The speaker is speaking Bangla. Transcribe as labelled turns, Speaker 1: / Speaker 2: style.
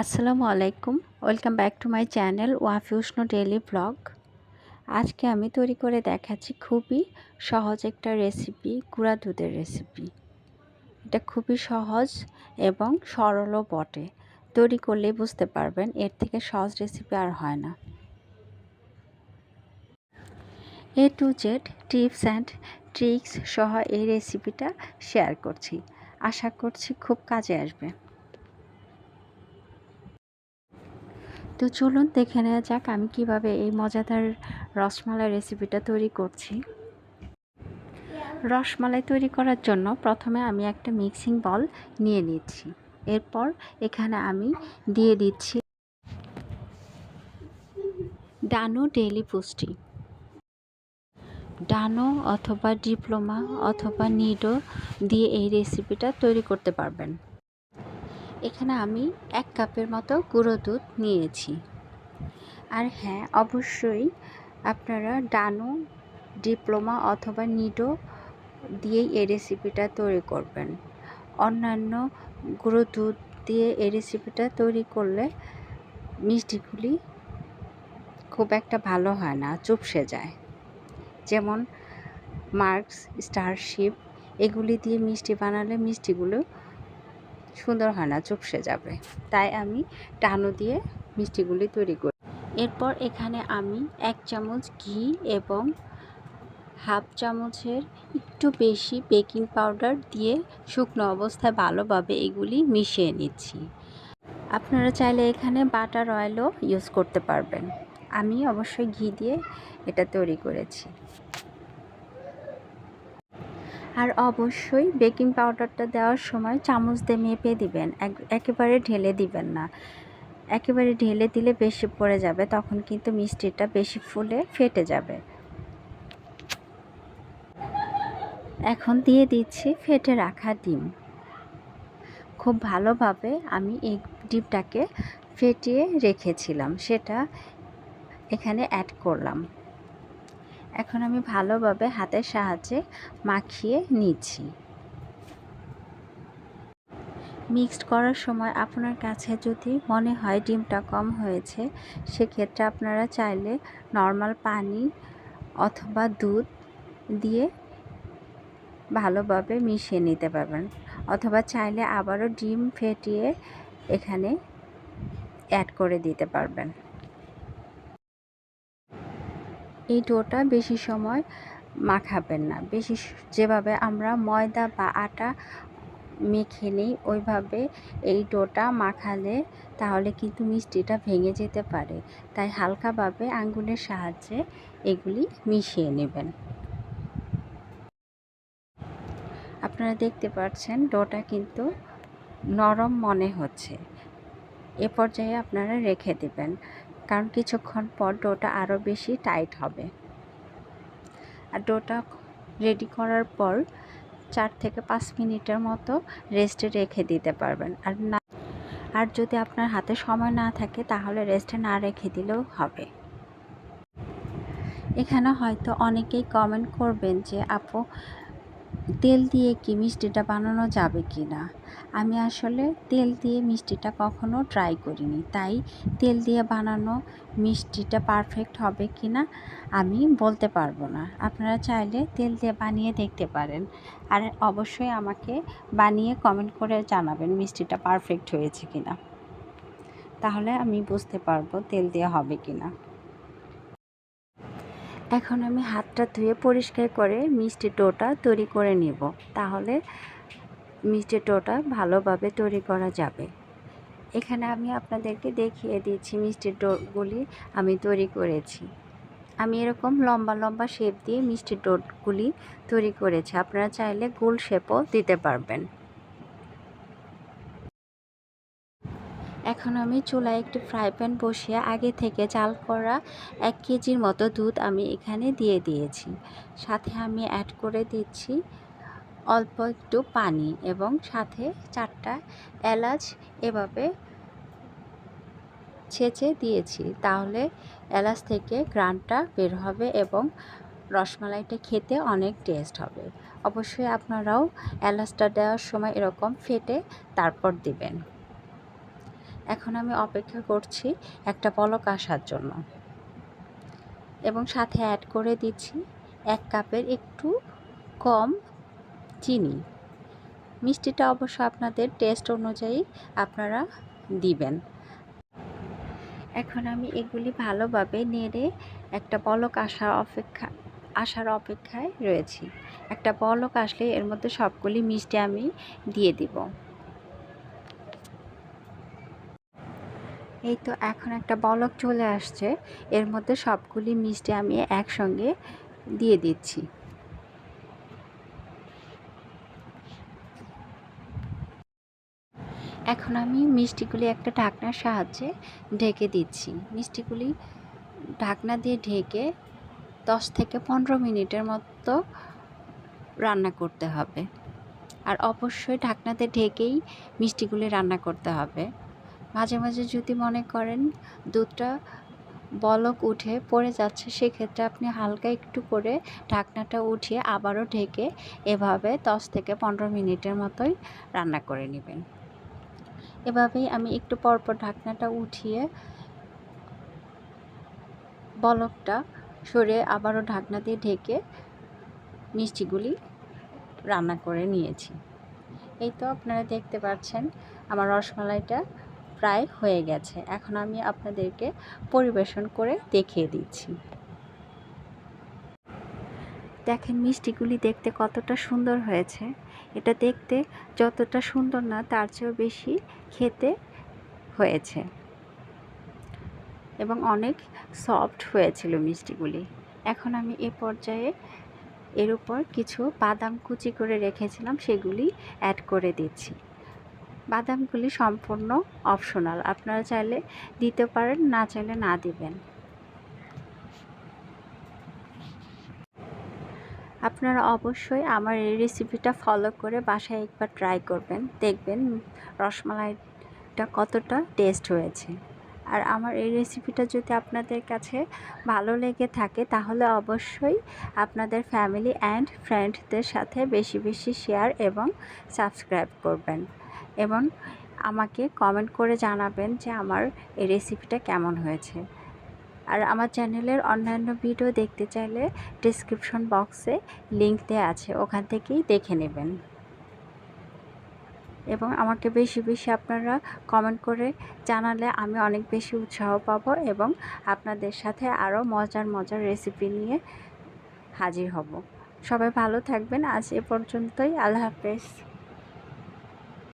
Speaker 1: আসসালামু আলাইকুম। Welcome back to my channel Wafi উষ্ণ ডেলি ব্লগ। আজকে আমি তৈরি করে দেখাচ্ছি খুবই সহজ একটা রেসিপি, গুঁড়া দুধের রেসিপি। এটা খুবই সহজ এবং সরলও বটে। তৈরি করলেই বুঝতে পারবেন, এর থেকে সহজ রেসিপি আর হয় না। A to Z tips and tricks সহ এই রেসিপিটা শেয়ার করছি। আশা করছি খুব কাজে আসবে। তো চলুন দেখে নেওয়া যাক আমি কীভাবে এই মজাদার রসমালাই রেসিপিটা তৈরি করছি। রসমালাই তৈরি করার জন্য প্রথমে আমি একটা মিক্সিং বল নিয়ে নিচ্ছি। এরপর এখানে আমি দিয়ে দিচ্ছি ডানো ডেলি পুষ্টি। ডানো অথবা ডিপ্লোমা অথবা নিডো দিয়ে এই রেসিপিটা তৈরি করতে পারবেন। এখানে আমি এক কাপের মতো গুঁড়ো দুধ নিয়েছি। আর হ্যাঁ অবশ্যই আপনারা ডানো, ডিপ্লোমা অথবা নিডো দিয়েই এই রেসিপিটা তৈরি করবেন। অন্যান্য গুঁড়ো দুধ দিয়ে এই রেসিপিটা তৈরি করলে মিষ্টিগুলি খুব একটা ভালো হয় না, চুপসে যায়। যেমন মার্কস, স্টারশিপ, এগুলি দিয়ে মিষ্টি বানালে মিষ্টিগুলো সুন্দর হয় না, চুপসে যাবে। তাই আমি টানো দিয়ে মিষ্টিগুলি তৈরি করি। এরপর এখানে আমি এক চামচ ঘি এবং হাফ চামচের একটু বেশি বেকিং পাউডার দিয়ে শুকনো অবস্থায় ভালোভাবে এগুলি মিশিয়ে নিচ্ছি। আপনারা চাইলে এখানে বাটার অয়েলও ইউজ করতে পারবেন। আমি অবশ্যই ঘি দিয়ে এটা তৈরি করেছি। আর অবশ্যই বেকিং পাউডারটা দেওয়ার সময় চামচ দিয়ে মেপে দিবেন। একেবারে ঢেলে দিবেন না। একেবারে ঢেলে দিলে বেশি পড়ে যাবে, তখন কিন্তু মিষ্টিটা বেশি ফুলে ফেটে যাবে। এখন দিয়ে দিচ্ছি ফেটে রাখা ডিম। খুব ভালোভাবে আমি এই ডিমটাকে ফেটিয়ে রেখেছিলাম, সেটা এখানে অ্যাড করলাম। এখন আমি ভালোভাবে হাতের সাহায্যে মাখিয়ে নিচ্ছি। মিক্সড করার সময় আপনার কাছে যদি মনে হয় ডিমটা কম হয়েছে, সেক্ষেত্রে আপনারা চাইলে নর্মাল পানি অথবা দুধ দিয়ে ভালোভাবে মিশিয়ে নিতে পারবেন। অথবা চাইলে আবারও ডিম ফেটিয়ে এখানে অ্যাড করে দিতে পারবেন। এই ডোটা বেশি সময় মাখাবেন না। বেশি যেভাবে আমরা ময়দা বা আটা মেখে নিই, ওইভাবে এই ডোটা মাখালে তাহলে কিন্তু মিষ্টিটা ভেঙে যেতে পারে। তাই হালকাভাবে আঙ্গুলের সাহায্যে এগুলি মিশিয়ে নেবেন। আপনারা দেখতে পাচ্ছেন ডোটা কিন্তু নরম মনে হচ্ছে। এ পর্যায়ে আপনারা রেখে দেবেন। কারণ কিছুক্ষণ পর ডোটা আরও বেশি টাইট হবে। আর ডোটা রেডি করার পর চার থেকে পাঁচ মিনিটের মতো রেস্টে রেখে দিতে পারবেন। আর না, আর যদি আপনার হাতে সময় না থাকে, তাহলে রেস্টে না রেখে দিলেও হবে। এখানে হয়তো অনেকেই কমেন্ট করবেন যে, আপু তেল দিয়ে কি মিষ্টিটা বানানো যাবে কি না? আমি আসলে তেল দিয়ে মিষ্টিটা কখনো ট্রাই করিনি। তাই তেল দিয়ে বানানো মিষ্টিটা পারফেক্ট হবে কি না, আমি বলতে পারব না। আপনারা চাইলে তেল দিয়ে বানিয়ে দেখতে পারেন। আর অবশ্যই আমাকে বানিয়ে কমেন্ট করে জানাবেন মিষ্টিটা পারফেক্ট হয়েছে কি না। তাহলে আমি বুঝতে পারব তেল দিয়ে হবে কি না। এখন আমি হাতটা ধুয়ে পরিষ্কার করে মিষ্টি ডোটা তৈরি করে নিব। তাহলে মিষ্টি ডোটা ভালোভাবে তৈরি করা যাবে। এখানে আমি আপনাদেরকে দেখিয়ে দিচ্ছি মিষ্টির ডোগুলি আমি তৈরি করেছি। আমি এরকম লম্বা লম্বা শেপ দিয়ে মিষ্টি ডোটগুলি তৈরি করেছি। আপনারা চাইলে গোল শেপও দিতে পারবেন। এখন আমি চুলায় একটি ফ্রাই প্যান বসিয়ে আগে থেকে চাল করা এক কেজির মতো দুধ আমি এখানে দিয়ে দিয়েছি। সাথে আমি অ্যাড করে দিচ্ছি অল্প একটু পানি এবং সাথে চারটা এলাচ এভাবে ছেঁচে দিয়েছি। তাহলে এলাচ থেকে গ্রানটা বের হবে এবং রসমালাইটা খেতে অনেক টেস্ট হবে। অবশ্যই আপনারাও এলাচটা দেওয়ার সময় এরকম ফেটে তারপর দিবেন। এখন আমি অপেক্ষা করছি একটা পলক আসার জন্য। এবং সাথে অ্যাড করে দিচ্ছি এক কাপের একটু কম চিনি। মিষ্টিটা অবশ্য আপনাদের টেস্ট অনুযায়ী আপনারা দিবেন। এখন আমি এগুলি ভালোভাবে নেড়ে একটা পলক আসার অপেক্ষা, আসার অপেক্ষায় রয়েছি। একটা পলক আসলে এর মধ্যে সবগুলি মিষ্টি আমি দিয়ে দিব। এই তো এখন একটা বলক চলে আসছে। এর মধ্যে সবগুলি মিষ্টি আমি একসঙ্গে দিয়ে দিচ্ছি। এখন আমি মিষ্টিগুলি একটা ঢাকনার সাহায্যে ঢেকে দিচ্ছি। মিষ্টিগুলি ঢাকনা দিয়ে ঢেকে দশ থেকে পনেরো মিনিটের মতো রান্না করতে হবে। আর অবশ্যই ঢাকনাতে ঢেকেই মিষ্টিগুলি রান্না করতে হবে। মাঝে মাঝে যদি মনে করেন দুধটা বলক উঠে পড়ে যাচ্ছে, সেক্ষেত্রে আপনি হালকা একটু করে ঢাকনাটা উঠিয়ে আবারও ঢেকে এভাবে দশ থেকে পনেরো মিনিটের মতোই রান্না করে নেবেন। এভাবেই আমি একটু পরপর ঢাকনাটা উঠিয়ে বলকটা সরে আবারও ঢাকনা দিয়ে ঢেকে মিষ্টিগুলি রান্না করে নিয়েছি। এই তো আপনারা দেখতে পাচ্ছেন আমার রসমালাইটা প্রায় হয়ে গেছে। এখন আমি আপনাদেরকে পরিবেশন করে দেখিয়ে দিচ্ছি। দেখেন মিষ্টিগুলি দেখতে কতটা সুন্দর হয়েছে। এটা দেখতে যতটা সুন্দর না, তার চেয়েও বেশি খেতে হয়েছে। এবং অনেক সফট হয়েছিল মিষ্টিগুলি। এখন আমি এ পর্যায়ে এর উপর কিছু বাদাম কুচি করে রেখেছিলাম, সেগুলি অ্যাড করে দিচ্ছি। বাদামগুলি সম্পূর্ণ অপশনাল আপনারা চাইলে দিতে পারেন, না চাইলে না দিবেন। আপনারা অবশ্যই আমার এই রেসিপিটা ফলো করে বাসায় একবার ট্রাই করবেন। দেখবেন রসমালাইটা কতটা টেস্ট হয়েছে। আর আমার এই রেসিপিটা যদি আপনাদের কাছে ভালো লেগে থাকে, তাহলে অবশ্যই আপনাদের ফ্যামিলি অ্যান্ড ফ্রেন্ডদের সাথে বেশি বেশি শেয়ার এবং সাবস্ক্রাইব করবেন। এবং আমাকে কমেন্ট করে জানাবেন যে আমার এই রেসিপিটা কেমন হয়েছে। আর আমার চ্যানেলের অন্যান্য ভিডিও দেখতে চাইলে ডিসক্রিপশন বক্সে লিঙ্ক দেওয়া আছে, ওখান থেকেই দেখে নেবেন। এবং আমাকে বেশি বেশি আপনারা কমেন্ট করে জানালে আমি অনেক বেশি উৎসাহ পাবো এবং আপনাদের সাথে আরও মজার মজার রেসিপি নিয়ে হাজির হব। সবাই ভালো থাকবেন, আজ এ পর্যন্তই, আল্লাহ হাফেজ।